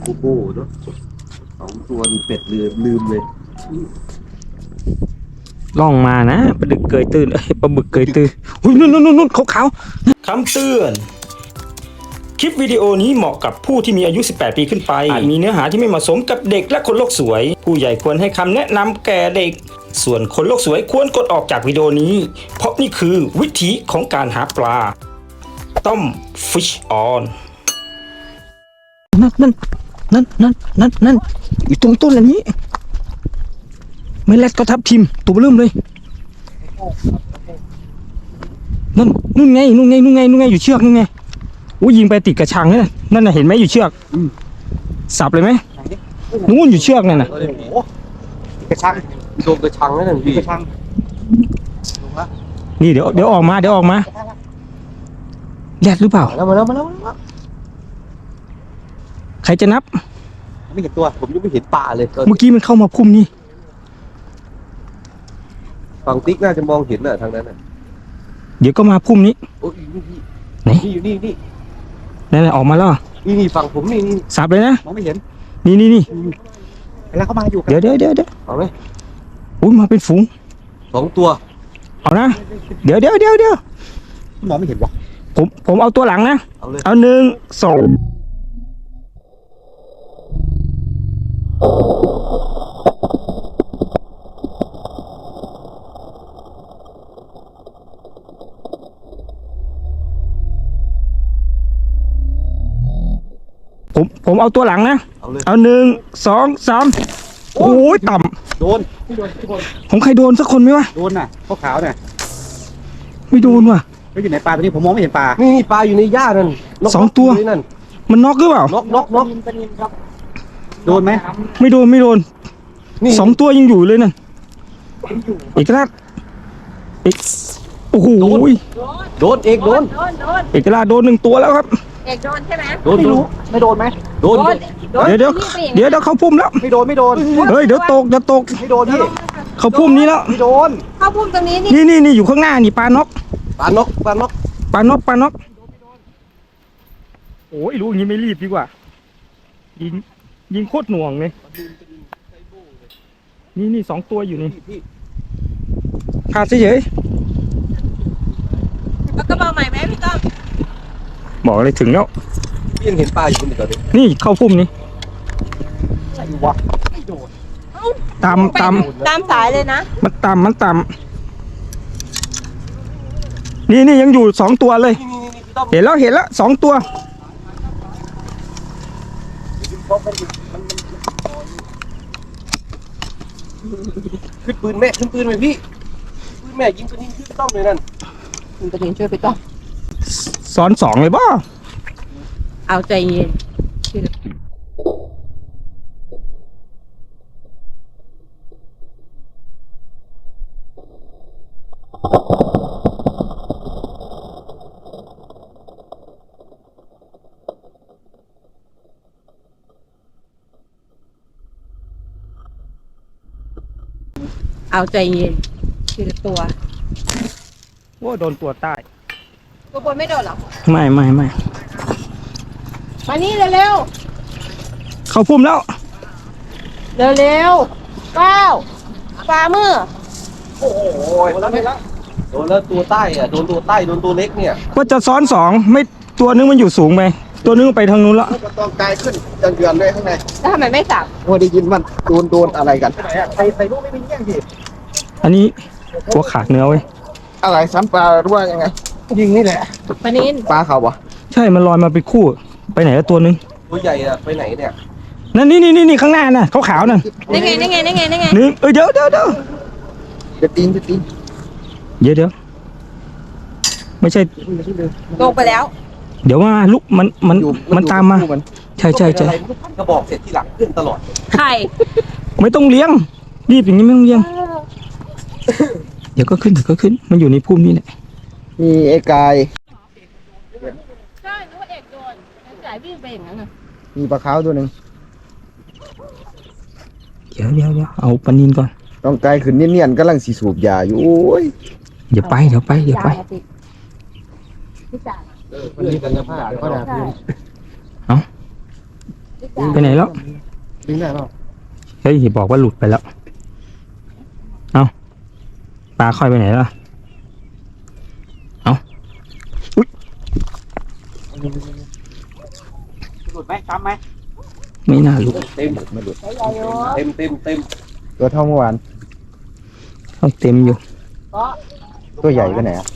โกโก้เนาะสองตัวมีเป็ดลืมลืมเลยล่องมานะปลาดึกเกยตื่นเอ้ยปลาบึกเกยตื่นอุ้ยนู่นนู่นนู่นขาวขาวๆคำเตือน คลิปวิดีโอนี้เหมาะกับผู้ที่มีอายุ 18 ปีขึ้นไป อาจมีเนื้อหาที่ไม่เหมาะสมกับเด็กและคนโลกสวย ผู้ใหญ่ควรให้คำแนะนำแก่เด็ก ส่วนคนโลกสวยควรกดออกจากวิดีโอนี้ เพราะนี่คือวิธีของการหาปลา ต้ม fish on นั่นนั่นนั่ นนั่นนั่นนั่นอยู่ตรงต้นอันนี้ไม่แลดก็ทับทิมตัวเริ่มเลยนั่นนู่นไงนู่นไงนู่นไงนู่นไงอยู่เชือกนู่นไงอู้ยิงไปติดกระชังนั่นน่ะนั่นน่ะเห็นไหมอยู่เชือกสับเลยไหมนู่นอยู่เชือกนั่นน่ะกระชังโดนกระชังนั่นพี่กระชังนี่เดี๋ยวเดี๋ยวออกมาเดี๋ยวออกมาแลดหรือเปล่ามาแล้วมาแล้วมาแล้วมาแล้วใครจะนับ ไม่เห็นตัว ผมยังไม่เห็นป่าเลยเมื่อกี้มันเข้ามาพุ่มนี่ ฝั่งติ๊กน่าจะมองเห็นน่ะทางนั้นน่ะเดี๋ยวก็มาพุ่มนี้ โอ้ยนี่พี่ไหน นี่อยู่นี่นี่นั่นน่ะออกมาแล้วนี่นี่ฝั่งผมนี่นี่สับเลยนะ มองไม่เห็นนี่นี่นี่แล้วเขามาอยู่เดี๋ยวเดี๋ยวเดี๋ยวเดี๋ยวเอาไหมอุ้ยมาเป็นฝูง สองตัวเอานะ เดี๋ยวเดี๋ยวเดี๋ยวเดี๋ยวมองไม่เห็นวะผมผมเอาตัวหลังนะ เอาเลย เอาหนึ่งสอง ผมผมเอาตัวหลังนะ เอาเลย เอาหนึ่งสองสามโอ้ยต่โดนพี่โดนพี่โดนำของใครโดนสักคนไหมวะ โดนน่ะขาวขาวๆน่ะไม่โดนว่ะแล้วอยู่ไหนปลาตัวนี้ผมมองไม่เห็นปลานี่นี่ปลาอยู่ในหญ้านั่นนกสองตัวยู่ในนั่นมันน็อกหรือเปล่านกนกนก โดนไหมไม่โดนไม่โดนนี่สองตัวยังอยู่เลยนั่นเอกราชเอกโอ้โหโดนเอกโดนโดนโดนเอกราชโดนหนึ่งตัวแล้วครับ เอกโดนใช่ไหมโดนไม่โดรู้นไม่โดนไหมโดนโดนโดนเดี๋ยวเดี๋ยวรีบไปเดี๋ยวเดี๋ยวเขาพุ่มแล้วไม่โดนไม่โดนเฮ้ยเดี๋ยวตกเดี๋ยวตกไม่โดนพี่เขาพุ่มนี้แล้วไม่โดนเข้าพุ่มตรงนี้นี่นี่นี่นี่อยู่ข้างหน้านี่ปลานกปลานกปลานกปลานกปลานกโอ้ยรู้อย่างนี้ไม่รีบดีกว่ายิง ยิงโคตรหน่วงเลยนี่นี่สองตัวอยู่นี่พี่พี่ขาดเฉยเอากระเป๋าใหม่ไหมพี่ต้อมๆบอกเลยถึงแล้วพี่ยังเห็นปลาอยู่นี่ตอนนี้นี่เข้าพุ่มนี้ไอ้วะไม่โดนตามไปตามตามสายเลยนะมันต่ำมันต่ำนี่นี่ยังอยู่สองตัวเลยนี่นี่นี่พี่ต้อมเห็นแล้วเห็นแล้วสองตัว ขึ้นปืนแม่ขึ้นปืนไปพี่ปืนแม่ยิงตัวนี้พี่ต้อมเลยนั่นมึงตะเด็นช่วยไปต้อมซ้อนสองเลยบ่เอาใจเย็น เอาใจเย็นทีละตัวว่าโดนตัวใต้ ตัวบนไม่โดนหรอ ไม่ไม่ไม่มานี่เร็วเขาพุ่มแล้ว ๆ เร็วๆก้าวฝ่ามือ โอ้โหแล้วไม่ละโดนแล้วตัวใต้อะโดนตัวใต้โดนตัวเล็กเนี่ยว่าจะซ้อนสองไม่ตัวนึงมันอยู่สูงไปตัวนึงไปทางนู้นแล้วก็ต้องกายขึ้นจันเดือนเลยข้างในแล้วทำไมไม่สับว่าได้ยินมันโดนโดนอะไรกันใส่ใส่ลูกไม่มีเงี้ยงดิ อันนี้ตัวขาดเนื้อเว้ยอะไรซ้ำปลาหรือว่ายังไง ยิงนี่แหละปานินปลาเขาปะใช่มันลอยมาเป็นคู่ ไปไหนแล้วตัวนึงตัวใหญ่อะไปไหนเนี่ยนั่นั่นนี่นี่นี่นี่ข้างหน้าน่ะขาวขาวๆน่ะนี่ไงนี่ไงนี่ไงนี่ไงหนึ่งเอ้ยเดี๋ยวเดี๋ยวเดี๋ยวจะตีนจะตีนเดี๋ยวเดี๋ยวไม่ใช่ลงไปแล้ว เดี๋ยวมาลุกมันมันอยู่มันตามมาอยู่ใช่ใช่ใช่อะไรไม่รู้พันกระบอกเสร็จที่หลังขึ้นตลอดไข่ไม่ต้องเลี้ยงรีบอย่างนี้ไม่ต้องเลี้ยง เดี๋ยวก็ขึ้นเดี๋ยวก็ขึ้น มันอยู่ในพุ่มนี่แหละ มีไอ้กาย ใช่นึกว่าเอกโดนสายวิ่งไปอย่างนั้นน่ะมีปลาขาวตัวหนึ่ง เดี๋ยวเดี๋ยวเดี๋ยวเอาปลานินก่อน ต้องกายขึ้นเนียนๆกำลังสีสูบยาอยู่ โอ้ย เดี๋ยวไปเดี๋ยวไปเดี๋ยวไปพี่จ๋าเออเพื่อนกันนะผ้าเขาด่าพี่พี่ไปไหนแล้วดึงได้เปล่าเฮ้ยอย่าบอกว่าหลุดไปแล้วเอา ปลาค่อยไปไหนแล้วหลุดไหมทำไหมไม่น่าหลุดเต็มเต็มเต็มเต็มตัวเท่าเมื่อวานเอาเต็มอยู่ ตัวใหญ่ไปไหนอะ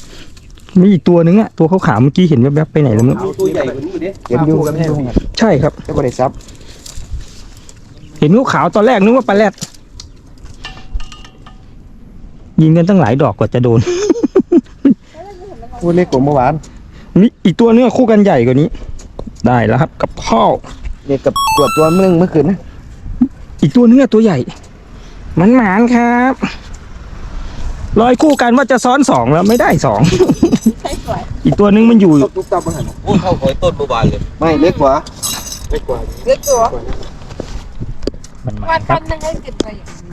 มีอีกตัวนึงอะตัวขาวๆเมื่อกี้เห็นแวบๆไปไหนแล้วมั้งเอาตัวใหญ่กว่านี้ดิเก็บอยู่กันไม่รู้ไงใช่ครับก็บริษัทเห็นขาวๆตอนแรกนึกว่าปลาแรด ยิงกันตั้งหลายดอกกว่าจะโดนพูดเล็กกว่าเมื่อวานมีอีกตัวเนื้อคู่กันใหญ่กว่านี้ ได้แล้วครับ กับข้าวเด็กกับตัวตัวมึงเมื่อคืนนะอีกตัวเนื้อตัวใหญ่ มันหมานครับลอยคู่กันว่าจะซ้อนสองแล้วไม่ได้สองใช่สวยอีกตัวนึงมันอยู่ตุ๊บตุ๊บตับมาหันโอ้เท่าหอยต้นเมื่อวานเลยไม่เล็กกว่าไม่กว่าเล็กตัวมันหมาวันนครัวับนหนึ่งให้เก็บไปอย่างนี้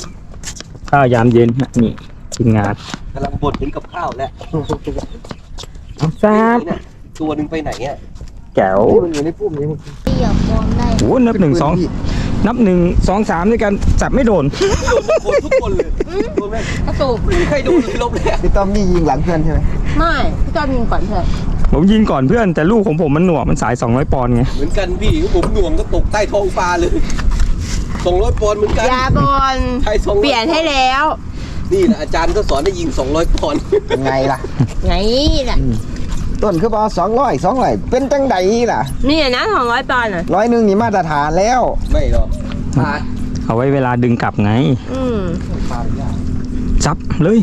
ข้าวยามเย็นฮะนี่ ทีมงานกำลังบ่นถึงกับข้าวแล้วทราบเนี่ยตัวหนึ่งไปไหนอะแก้วมันอยู่ในปุ่มนี้เดี่ยวมองได้โอ้นับหนึ่งสองนับหนึ่งสองสามด้วยกันจับไม่โดนโดนทุกคนเลยโดนไหมกระสูบไม่มีใครโดนเลยลบเลยพี่ต้อมนี่ยิงหลังเพื่อนใช่ไหมไม่พี่จอมยิงก่อนเถอะผมยิงก่อนเพื่อนแต่ลูกของผมมันหน่วงมันสาย 200 ปอนด์ไง เหมือนกันพี่ผมหน่วงก็ตกใต้ท้องฟ้าเลยสองร้อยปอนด์เหมือนกันยาบอลใช่สองร้อเปลี่ยนให้แล้ว นี่แหละอาจารย์ก็สอนให้ยิง 200ปอนด์ยังไงล่ะ ไงน่ะ ต้นคือบอกสองร้อยสองร้อยเป็นจังใดล่ะ นี่นะสองร้อยปอนด์อะร้อยหนึ่งนี่มาตรฐานแล้ว ไม่หรอกปลาเอาไว้เวลาดึงกลับไง อืมจับเลย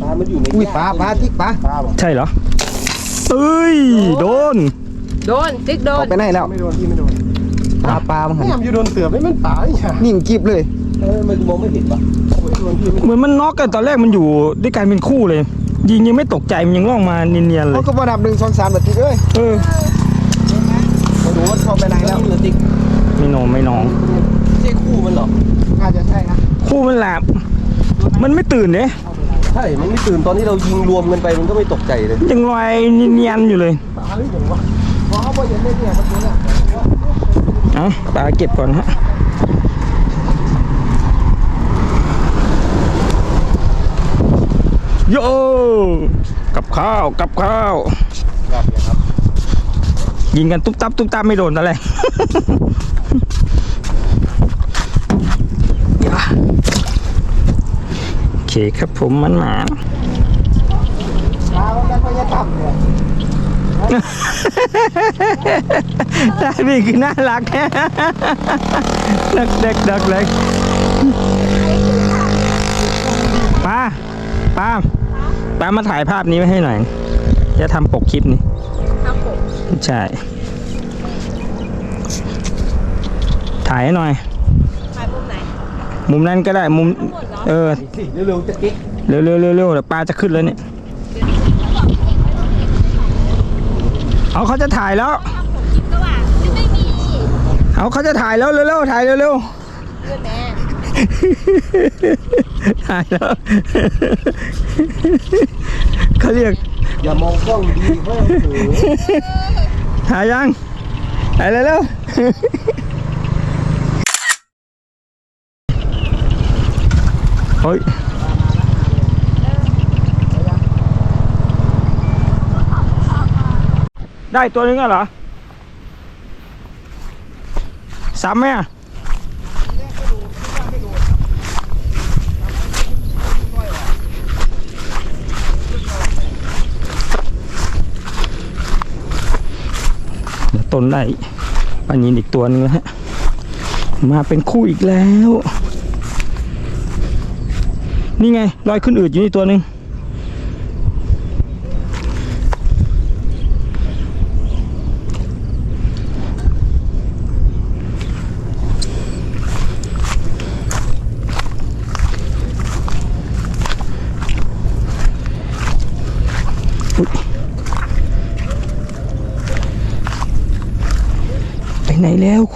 ปลามันอยู่ในอุ้ยหญ้ปลาปลาทิกปลาปลาบอกใช่เหรอเอ้ย โดน โดนติ๊กโดอนอกไปไหนแล้วไม่โดนพี่ไม่โดนปลาปลามันหันอยู่โดนเสือไม่มันปลาอย่างนิ่งกิบเลย เออมันมองไม่เห็นปะโดนพี่ไม่เหมือนมันน็อกกันตอนแรกมันอยู่ด้วยกันเป็นคู่เลย ยิงยังไม่ตกใจมันยังล่องมาเนียนๆเลเขายก็ประดับหนึ่งสองสามแบบนี้เลยเออมาดูว่าเข้าไปไหนแล้แล้ววเหลือติ๊กไม่นองไม่นองไม่ใช่คู่มันหรอกน่าจะใช่นะคู่มันหลับมันไม่ตื่นเนี่ยใช่ มันไม่ตื่นตอนที่เรายิงรวมกันไปมันก็ไม่ตกใจเลย ยังลอยเนียนๆอยู่เลยปลาหรือยังวะเพราะเขาบอกยังไม่เนี่ยเมื่อกี้เนี่ยเอาปลาเก็บก่อนฮะ โยกับข้าวกับข้าวครับเนี่ยครับยิงกันตุ๊บตับตุ๊บตับไม่โดนอะไรโอเคครับผมมันหมาปลามันยังพยายามเนี่ยแต่นี่คือน่ารักแฮะดักเด็กดักเล็กป้าป้า ป้ามาถ่ายภาพนี้ไว้ให้หน่อย จะทำปกคลิปนี้ครับผมใช่ ถ่ายให้หน่อย ไปมุมไหนมุมนั้นก็ได้มุมทั้งหมดเหรอเออ สิเร็วๆจะกิ๊กเร็วเร็วเร็วเร็วเดี๋ยวปลาจะขึ้นแล้วเนี่ย เอาเขาจะถ่ายแล้วก็ว่าไม่มีเอาเขาจะถ่ายแล้วเร็วเร็วถ่ายเร็วเร็วเพื่อนแม่ ถ่ายแล้วเขาเรียก อย่ามองกล้องดีเฮ้ยถ่ายยังถ่ายเร็วเร็วเฮ้ยได้ตัวนึงอะเหรอซ้ำไหมอะเดี๋ยว ต้นได้ปลานินอีกตัวนึงแล้วฮะมาเป็นคู่อีกแล้ว นี่ไงลอยขึ้นอืดอยู่นี่ตัวหนึ่ง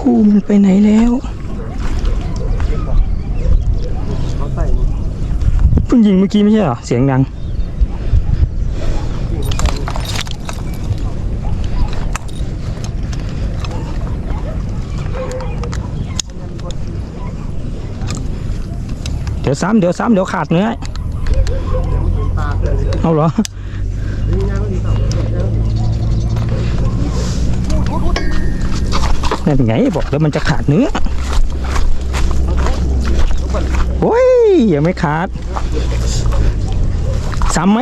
คู่มันไปไหนแล้วเพิ่งยิงเมื่อกี้ไม่ใช่เหรอ เสียงดัง เดี๋ยวซ้ำเดี๋ยวซ้ำเดี๋ยวขาดเนื้อ เอาเหรอ นั่นไงบอกแล้วมันจะขาดเนื้อโอ้ยยังไม่ขาดซ้ำไหม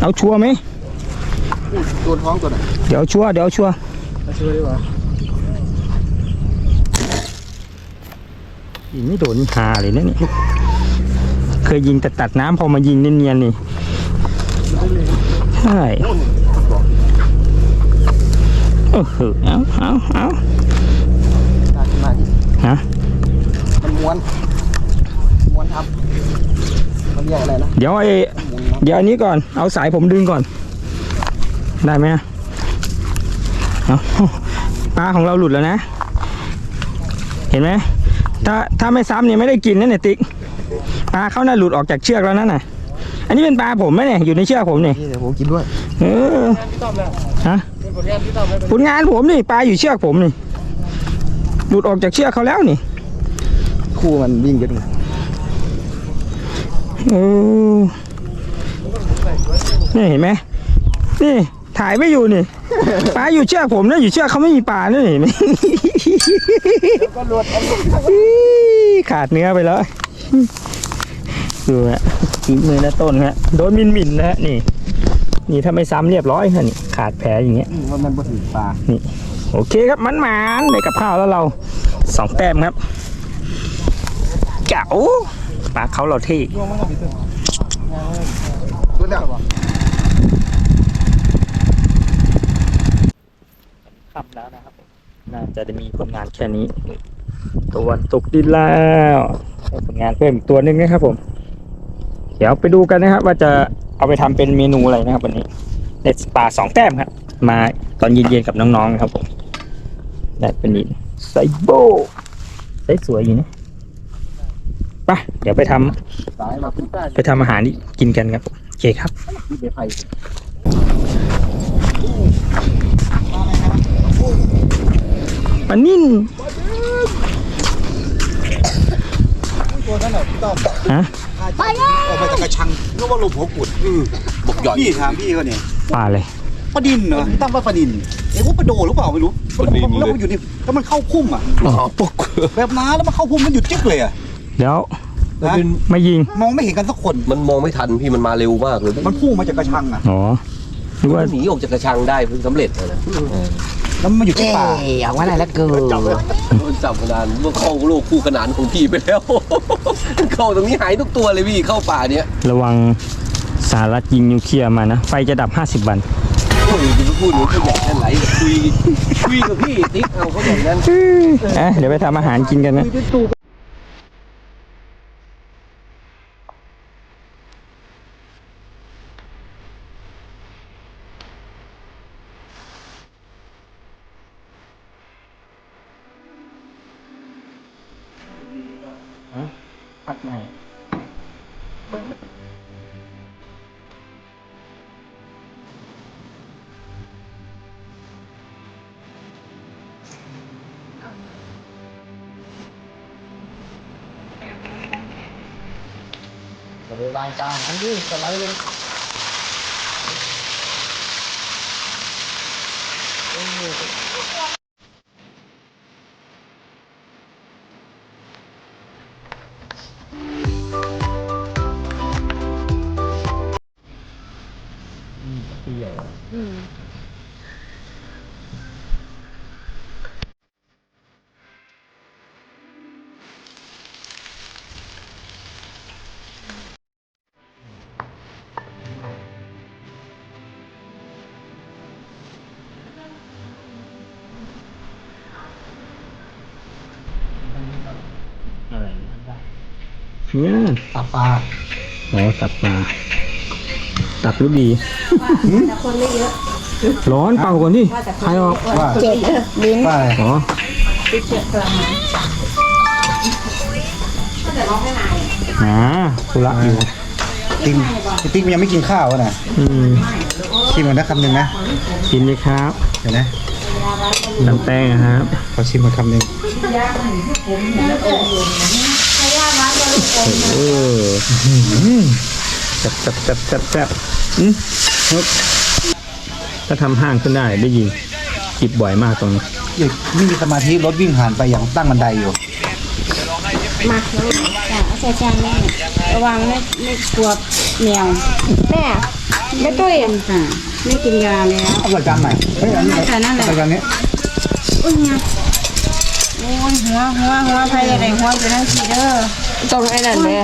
เอาชัวร์ไหมโดนท้องตัวไหนเดี๋ยวชัวร์เดี๋ยวชัวร์มาช่วยดีกว่ายิงไม่โดนหาเลยนะเนี่ยเคยยิงแต่ตัดน้ำพอมายิงเนียนๆนี่ใช่โอ้โหเอาเอาเอาตาขึ้นมาดิ ฮะ มันม้วน ม้วนทับเขาเรียกอะไรนะเดี๋ยวไอ้หมุนนะเดี๋ยวอันนี้ก่อน เอาสายผมดึงก่อน ได้ไหมเอาปลาของเราหลุดแล้วนะ เห็นไหมถ้าถ้าไม่ซ้ำเนี่ยไม่ได้กินนะเนี่ยติ๊ก ปลาเขาน่าหลุดออกจากเชือกแล้วนั่นน่ะ อันนี้เป็นปลาผมไหมเนี่ยอยู่ในเชือกผมนี่นี่เดี๋ยวผมกินด้วย เออพี่ต้อมนะฮะเป็นผลงานพี่ต้อมนะผลงานผมนี่ปลาอยู่เชือกผมนี่ หลุดออกจากเชือกเขาแล้วนี่ คู่มันวิ่งกันเออนี่เห็นไหมนี่ถ่ายไม่อยู่นี่ ปลาอยู่เชือกผมนะอยู่เชือกเขาไม่มีปลานี่เห็นไหมก็หลุดเอาหลุดอี๋ขาดเนื้อไปแล้วดูฮะฝีมือนะต้นฮะโดนมินมินๆนะฮะนี่ นี่ถ้าไม่ซ้ำเรียบร้อยฮะนี่ขาดแผลอย่างเงี้ยว่ามันบ่ถึงปลาโอเคครับมันหมานได้กับข้าวแล้วเราสองแต้มครับ เก๋าปลาเขาเราเท่ตัวเดียวค่ำแล้วนะครับ น่าจะได้มีผลงานแค่นี้ตะวันตกดินแล้วผลงานเพิ่มอีกตัวนึงนะครับผม เดี๋ยวไปดูกันนะครับ ว่าจะเอาไปทำเป็นเมนูอะไรนะครับ วันนี้เด็ดปลาสองแต้มครับ มาตอนเย็นๆกับน้องๆนะครับผมได้เป็นนี่ไซโบไซส์สวยอยู่นะ ปเดี๋ยวไปทำสายมาขึ้นใต้ไปทำอาหารนี่กินกันครับผมโอเคครับที่เบไผ่ปลานิ่นตัวนั้นเหรอพี่ต้อมฮะไปออกมาจากกระชังนึกว่าลมหัวกุดอืมบอกหย่อนพี่ถามพี่เขาเนี่ยปลาเลยปลาดินเหรอตั้งว่าปลาดินเอ้ว่าปลาโดหรือเปล่าไม่รู้แล้วมันอยู่นี่แล้วมันเข้าพุ่มอะอ๋อปกแบบน้าแล้วมันเข้าพุ่มมันหยุดจึ๊กเลยอะ เดี๋ยวมันเป็นไม่ยิง มองไม่เห็นกันสักคน มันมองไม่ทันพี่มันมาเร็วมากเลยมันพุ่งมาจากกระชังอะอ๋อหรือว่ามันหนีออกจากกระชังได้เพิ่งสำเร็จนะแล้วมันมาอยู่ที่ป่าเอาไว้อะไรแล้วเกินมันจับขนาดเมื่อเข้าโลกคู่ขนานของพี่ไปแล้ว เข้าตรงนี้หายทุกตัวเลยพี่เข้าป่าเนี้ยระวังสหรัฐยิงนิวเคลียร์มานะ ไฟจะดับ 50 วันโอ้ยจะไปพูดหนูเขาใหญ่แค่ไหนคุยคุยกับพี่ติ๊กเอาเขาใหญ่นั้นเอ๊ะเดี๋ยวไปทำอาหารกินกันนะ อะไร เนี่ยตับปลาอ๋อตับปลาตับลูกดีร้อนเป่าก่อนดิใครออกว่าเจ็บลิ้นปลาอ๋อเจ็บกลางอ่าธุระอยู่ติ๊กติ๊กมันยังไม่กินข้าวอะนะอืมชิมก่อนนะคำหนึ่งนะกินเลยครับ เดี๋ยวนะน้ำแป้งนะครับขอชิมก่อนคำหนึ่ง เออจับจับจับจับจับอืมครับถ้าทำห้างขึ้นได้ได้ยินจิบบ่อยมากตรงนี้อย่าไม่มีสมาธิรถวิ่งผ่านไปอย่างตั้งบันไดอยู่มาเลยจ้ะเอาใส่จานแม่ระวังไม่ไม่กลัวแมวแม่ไม่ตุ้ยค่ะไม่กินยาแล้วเอาใส่จานไหนเฮ้ยอันนี้ใส่นั่นแหละใส่จานนี้อุ้ยไงโอ้ยหัวหัวหัวใครอะไรหัวอยู่นั่นสิเด้อ ตรงไอ้นั่นเลย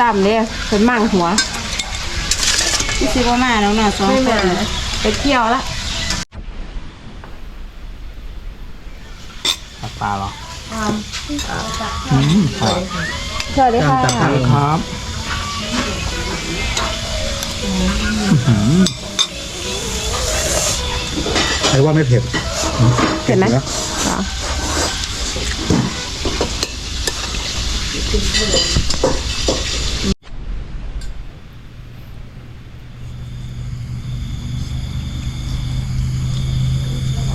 ต่ำเลยเป็นมั่งหัวพี่ซื้อมามาแล้วเนาะสองไม่คมานไปเที่ยวละปลาเหรอสวัสดีค่ะจับทางครับใครว่าไม่เผ็ดเห็นไหม นะ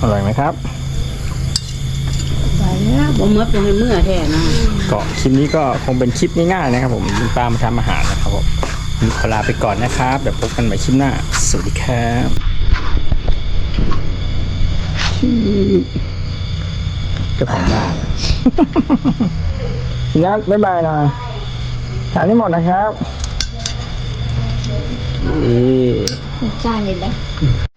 อร่อยไหมครับบ่เมื่อเป็นเมื่อแท้นะก็คลิปนี้ก็คงเป็นคลิปง่ายๆนะครับผมคุณป้ามาทำอาหารนะครับผมขอลาไปก่อนนะครับเดี๋ยวพบกันใหม่คลิปหน้า สวัสดีครับเจ้าของบ้าน นัดบ๊ายบายหน่อยถามที่หมดนะครับ นี่ จ้าเลยนะ